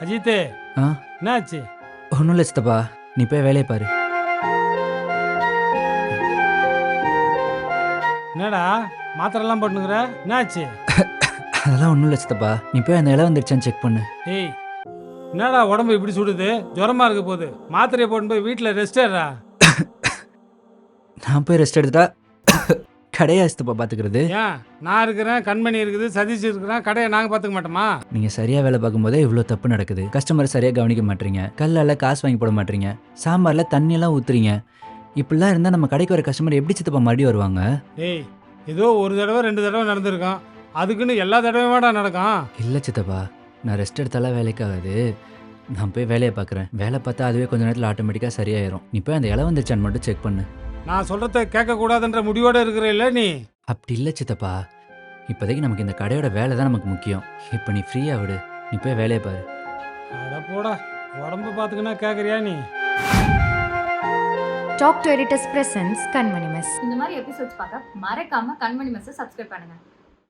அஜித்து ஆ? என்னாச்சு? ஒன்றும் இல்லை சித்தப்பா. நீ போய் வேலையை பாரு. என்னடா மாத்திரைலாம் போட்டுனுக்குற? என்னாச்சு? அதெல்லாம் ஒன்றும் இல்லை சித்தப்பா. நீ போய் அந்த இலை வந்துருச்சான்னு செக் பண்ணு. ஏய் என்னடா உடம்பு இப்படி சுடுது? ஜுரமா இருக்க போகுது. மாத்திரையை போட்டு போய் வீட்டில் ரெஸ்ட் ஏறா நான் போய் ரெஸ்ட் எடுத்துட்டா? கடையா சித்தப்பா பார்த்துக்கிறது ஏன் நான் இருக்கிறேன் கண்மணி இருக்குது சதீஷ் இருக்கிறான் கடையை நாங்கள் பார்த்துக்க மாட்டோமா? நீங்கள் சரியாக வேலை பார்க்கும்போதே இவ்வளோ தப்பு நடக்குது. கஸ்டமர் சரியாக கவனிக்க மாட்டீங்க. கல்லால் காசு வாங்கி போட மாட்டீங்க. சாம்பாரில் தண்ணியெல்லாம் ஊற்றுறீங்க இப்படிலாம் இருந்தால் நம்ம கடைக்கு வர கஸ்டமர் எப்படி சித்தப்பா மறுபடியும் வருவாங்க? ஏய் ஏதோ ஒரு தடவை ரெண்டு தடவை நடந்திருக்கான். அதுக்குன்னு எல்லா தடவையுமாடா நடக்கும் இல்லை சித்தப்பா நான் ரெஸ்ட் எடுத்தாலாம் வேலைக்காகாது நான் போய் வேலையை பார்க்குறேன் வேலை பார்த்தா அதுவே கொஞ்ச நேரத்தில் ஆட்டோமேட்டிக்காக சரியாயிரும். நீ போய் அந்த இலை வந்துருச்சான்னு மட்டும் செக் பண்ணு. நான் சொல்கிறத கேட்கக்கூடாதுன்ற முடிவோட இருக்கிற இல்ல நீ? அப்படி இல்லை சித்தப்பா. இப்போதைக்கு நமக்கு இந்த கடையோட வேலை தான் நமக்கு முக்கியம். இப்போ நீ ஃப்ரீயாக விடு. நீ போய் வேலையை பாரு. அட போடா உடம்பு பார்த்துக்கினா கேட்குறியா நீ? Talk to editors presents Kanmani miss இந்த மாதிரி எபிசோட்ஸ் பார்க்க மறக்காம கண்மணி மெஸ்ஸை சப்ஸ்கிரைப் பண்ணுங்க.